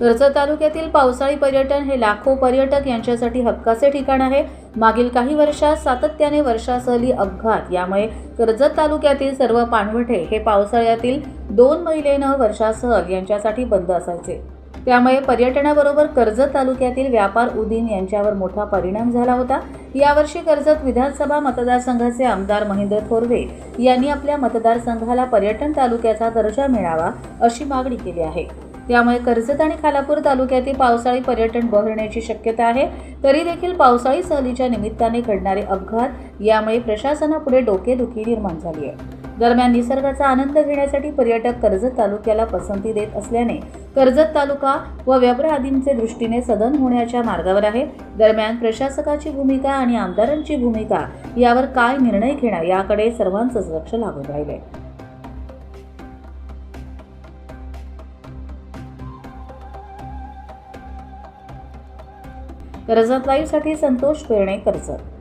कर्जत तालुक्यातील पावसाळी पर्यटन हे लाखो पर्यटक यांच्यासाठी हक्काचे ठिकाण आहे. मागील काही वर्षात सातत्याने वर्षासहली अपघात यामुळे कर्जत तालुक्यातील सर्व पाणवठे हे पावसाळ्यातील दोन महिलेनं वर्षा सहल यांच्यासाठी बंद असायचे. त्यामुळे पर्यटनाबरोबर कर्जत तालुक्यातील व्यापार उदीन यांच्यावर मोठा परिणाम झाला होता. यावर्षी कर्जत विधानसभा मतदारसंघाचे आमदार महेंद्र थोरवे यांनी आपल्या मतदारसंघाला पर्यटन तालुक्याचा दर्जा मिळावा अशी मागणी केली आहे. त्यामुळे कर्जत आणि खालापूर तालुक्यातील पावसाळी पर्यटन बहरण्याची शक्यता आहे. तरी देखील पावसाळी सहलीच्या निमित्ताने घडणारे अपघात यामुळे प्रशासनापुढे डोकेदुखी निर्माण झाली आहे. दरम्यान निसर्गाचा आनंद घेण्यासाठी पर्यटक कर्जत तालुक्याला पसंती देत असल्याने कर्जत तालुका व व्यापार आदींचे दृष्टीने सदन होण्याच्या मार्गावर आहे. दरम्यान प्रशासकाची भूमिका आणि आमदारांची भूमिका यावर काय निर्णय घेणार याकडे सर्वांचंच लक्ष लागून राहिले कर्जत लाईव्हसाठी संतोष पेरणे कर्जत.